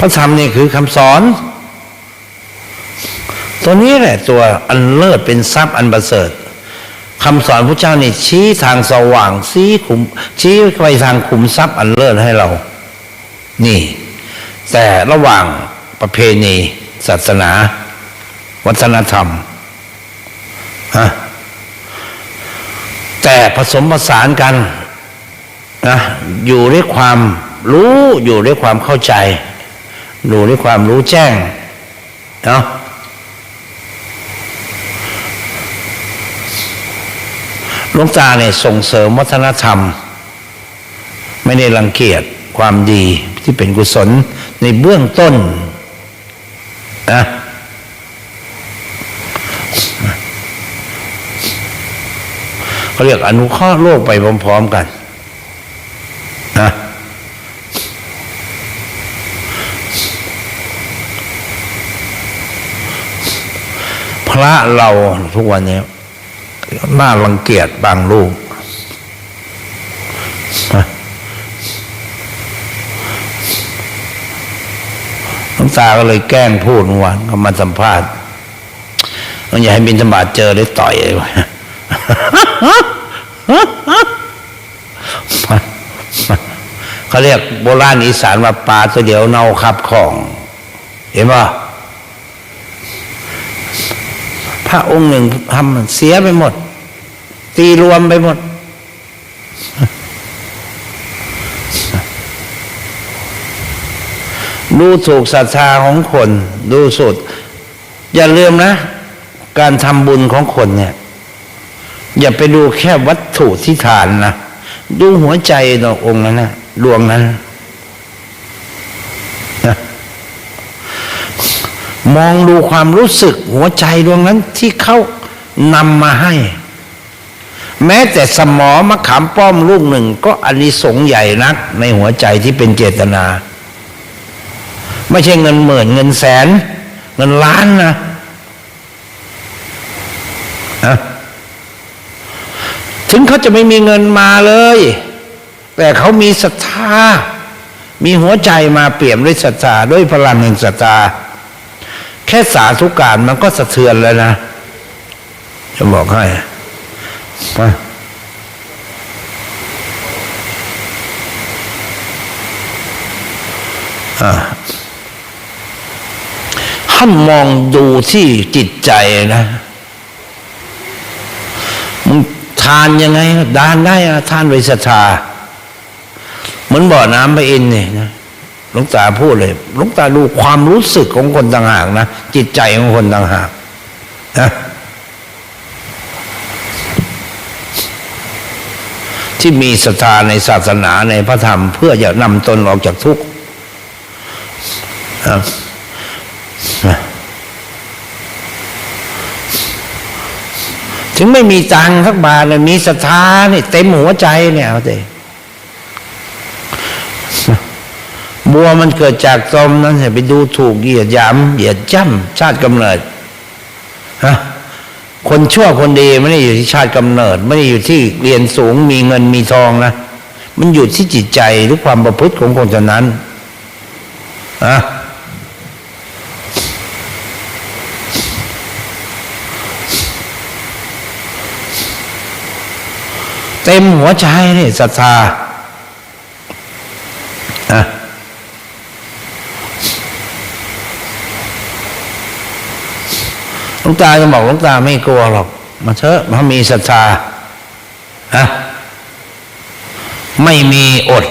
พระธรรมนี่คือคำสอน ตัวนี้แหละตัวอันเลิศเป็นทรัพย์อันประเสริฐคำสอนพระเจ้านี่ชี้ทางสว่างชี้ขุม ชี้ไปทางขุมทรัพย์อันเลิศให้เรา นี่ แต่ระหว่างประเพณี ศาสนา วัฒนธรรมฮะแต่ผสมผสานกันนะอยู่ด้วยความรู้อยู่ด้วยความเข้าใจ อยู่ด้วยความรู้แจ้งเนาะหลวงตาเนี่ยส่งเสริมวัฒนธรรม ไม่ได้รังเกียจความดีที่เป็นกุศลในเบื้องต้นนะเขาเรียกอนุเคราะห์โลกไปพร้อมๆกัน พระเราทุกวันนี้น่ารังเกียจบางรูปนะหลวงตาก็เลยแกล้งพูดเมื่อวานก็มาสัมภาษณ์มันอย่าให้บินธบาตเจอได้ต่อยเลยเขาเรียกโบราณอีสานว่าปลาตัวเดียวเน่าขับของ เห็นป่ะ พระองค์หนึ่งทำเสียไปหมด ตีรวมไปหมด ดูถูกศรัทธาของคน ดูสุด อย่าลืมนะ การทำบุญของคนเนี่ย อย่าไปดูแค่วัตถุที่ฐานนะ ดูหัวใจดอกองค์นั้นนะดวงนั้นนะ มองดูความรู้สึกหัวใจดวงนั้นที่เขานำมาให้ แม้แต่สมอมะขามป้อมลูกหนึ่ง ก็อานิสงส์ใหญ่นัก ในหัวใจที่เป็นเจตนา ไม่ใช่เงินหมื่นเงินแสน เงินล้านนะนะถึงเขาจะไม่มีเงินมาเลย แต่เขามีศรัทธา มีหัวใจมาเปี่ยมด้วยศรัทธาด้วยพลังแห่งศรัทธา แค่สาธุการมันก็สะเทือนแล้วนะ จะบอกให้มาอ่าท่านมองดูที่จิตใจนะมึงทานยังไง ดานได้ทานไวศรัทธาเหมือนบ่อน้ำพระอินเนี่ยนะ หลวงตาพูดเลยหลวงตาดูความรู้สึกของคนต่างหากนะจิตใจของคนต่างหากนะที่มีศรัทธาในศาสนาในพระธรรม เพื่อจะนำตนออกจากทุกข์ถึงไม่มีตังค์สักบาทเลยมีศรัทธาเนี่ยเต็มหัวใจเนี่ยเอาสิ บัวมันเกิดจากตมนั้นอย่าไปดูถูกเหยียดหยามเหยียดจ้ำชาติกำเนิดฮะคนชั่วคนดีไม่ได้อยู่ที่ชาติกำเนิด ไม่ได้อยู่ที่เรียนสูงมีเงินมีทองนะมันอยู่ที่จิตใจหรือความประพฤติของคนคนนั้นอะเต็มหัวใจนี่ศรัทธาอะ ลวงตาจะบอกหลวงตาไม่กลัวหรอก มาเถอะมามีศรัทธาฮะไม่มีอด